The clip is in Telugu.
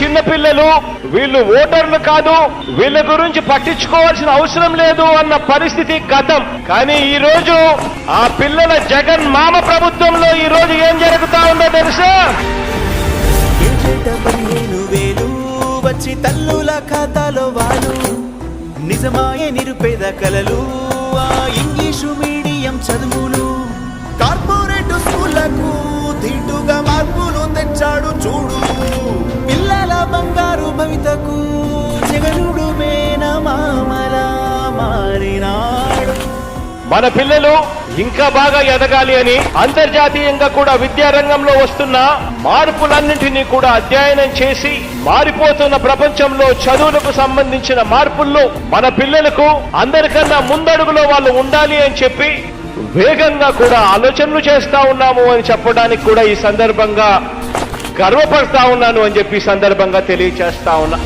చిన్నపిల్లలు వీళ్ళు ఓటర్లు కాదు వీళ్ళ గురించి పట్టించుకోవాల్సిన అవసరం లేదు అన్న పరిస్థితి గతం కానీ ఈ రోజు ఆ పిల్లల జగన్ మామ ప్రభుత్వంలో ఈ రోజు ఏం జరుగుతా ఉందో తెలుసా? వచ్చి తల్లుల ఖాతాలో వాళ్ళు నిజమాయే నిరుపేద కలలు ఆ ఇంగ్లీషు మీడియం చదువు మన పిల్లలు ఇంకా బాగా ఎదగాలి అని అంతర్జాతీయంగా కూడా విద్యారంగంలో వస్తున్న మార్పులన్నింటినీ కూడా అధ్యయనం చేసి మారిపోతున్న ప్రపంచంలో చదువులకు సంబంధించిన మార్పుల్లో మన పిల్లలకు అందరికన్నా ముందడుగులో వాళ్ళు ఉండాలి అని చెప్పి వేగంగా కూడా ఆలోచనలు చేస్తా ఉన్నాము అని చెప్పడానికి కూడా ఈ సందర్భంగా గర్వపడతా ఉన్నాను అని చెప్పి సందర్భంగా తెలియచేస్తా ఉన్నా.